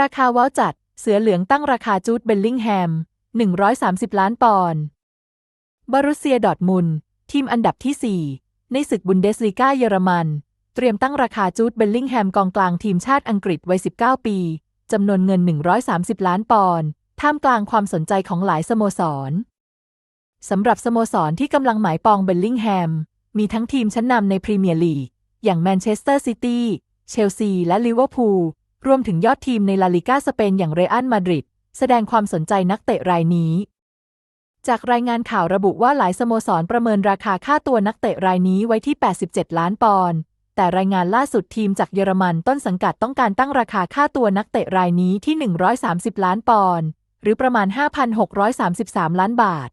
ราคาว้าจัด เสือเหลืองตั้งราคาจูดเบลลิงแฮม 130 ล้านปอนด์บารุเซียดอทมุน ทีมอันดับที่ 4 ในศึกบุนเดสลีกาเยอรมัน เตรียมตั้งราคาจูดเบลลิงแฮมกองกลางทีมชาติอังกฤษวัย 19 ปี จำนวนเงิน 130 ล้านปอนด์ท่ามกลางความสนใจของหลายสโมสรสำหรับสโมสรที่กำลังหมายปองเบลลิงแฮม มีทั้งทีมชั้นนำในพรีเมียร์ลีก อย่างแมนเชสเตอร์ซิตี้ เชลซี และลิเวอร์พูล รวมถึงยอดทีมในลาลิกาสเปนอย่างเรอัลมาดริดแสดงความสนใจนักเตะรายนี้ จากรายงานข่าวระบุว่าหลายสโมสรประเมินราคาค่าตัวนักเตะรายนี้ไว้ที่ 87 ล้านปอนด์ แต่รายงานล่าสุดทีมจากเยอรมันต้นสังกัดต้องการตั้งราคาค่าตัวนักเตะรายนี้ที่ 130 ล้านปอนด์ หรือประมาณ 5,633 ล้านบาท